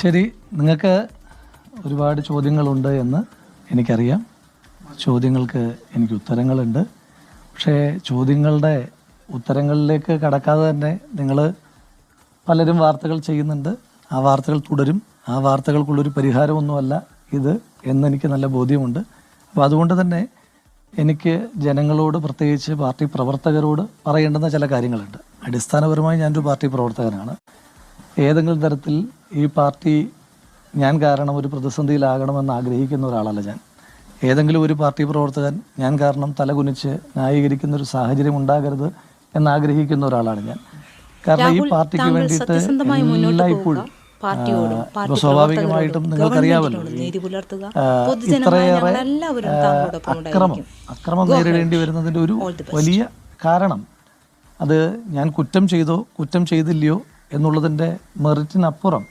ശരി നിങ്ങൾക്ക് ഒരുപാട് ചോദ്യങ്ങളുണ്ട് എന്ന് എനിക്കറിയാം. ചോദ്യങ്ങൾക്ക് എനിക്ക് ഉത്തരങ്ങളുണ്ട്. പക്ഷേ ചോദ്യങ്ങളുടെ ഉത്തരങ്ങളിലേക്ക് കടക്കാതെ തന്നെ നിങ്ങൾ പലരും വാർത്തകൾ ചെയ്യുന്നുണ്ട്. ആ വാർത്തകൾ തുടരും. ആ വാർത്തകൾക്കുള്ളൊരു പരിഹാരമൊന്നുമല്ല ഇത് എന്നെനിക്ക് നല്ല ബോധ്യമുണ്ട്. അപ്പോൾ അതുകൊണ്ട് തന്നെ എനിക്ക് ജനങ്ങളോട് പ്രത്യേകിച്ച് പാർട്ടി പ്രവർത്തകരോട് പറയേണ്ടുന്ന ചില കാര്യങ്ങളുണ്ട്. അടിസ്ഥാനപരമായി ഞാനൊരു പാർട്ടി പ്രവർത്തകനാണ്. ഏതെങ്കിലും തരത്തിൽ ഈ പാർട്ടി ഞാൻ കാരണം ഒരു പ്രതിസന്ധിയിലാകണമെന്ന് ആഗ്രഹിക്കുന്ന ഒരാളല്ല ഞാൻ. ഏതെങ്കിലും ഒരു പാർട്ടി പ്രവർത്തകൻ ഞാൻ കാരണം തലകുനിച്ച് ന്യായീകരിക്കുന്ന ഒരു സാഹചര്യം ഉണ്ടാകരുത് എന്ന് ആഗ്രഹിക്കുന്ന ഒരാളാണ് ഞാൻ. കാരണം ഈ പാർട്ടിക്ക് വേണ്ടിയിട്ട് എല്ലായ്പ്പോഴും സ്വാഭാവികമായിട്ടും നിങ്ങൾക്കറിയാമല്ലോ ഇത്രയേറെ അക്രമം അക്രമം നേരിടേണ്ടി വരുന്നതിന്റെ ഒരു വലിയ കാരണം അത് ഞാൻ കുറ്റം ചെയ്തോ കുറ്റം ചെയ്തില്ലയോ എന്നുള്ളതിന്റെ മെറിറ്റിനപ്പുറം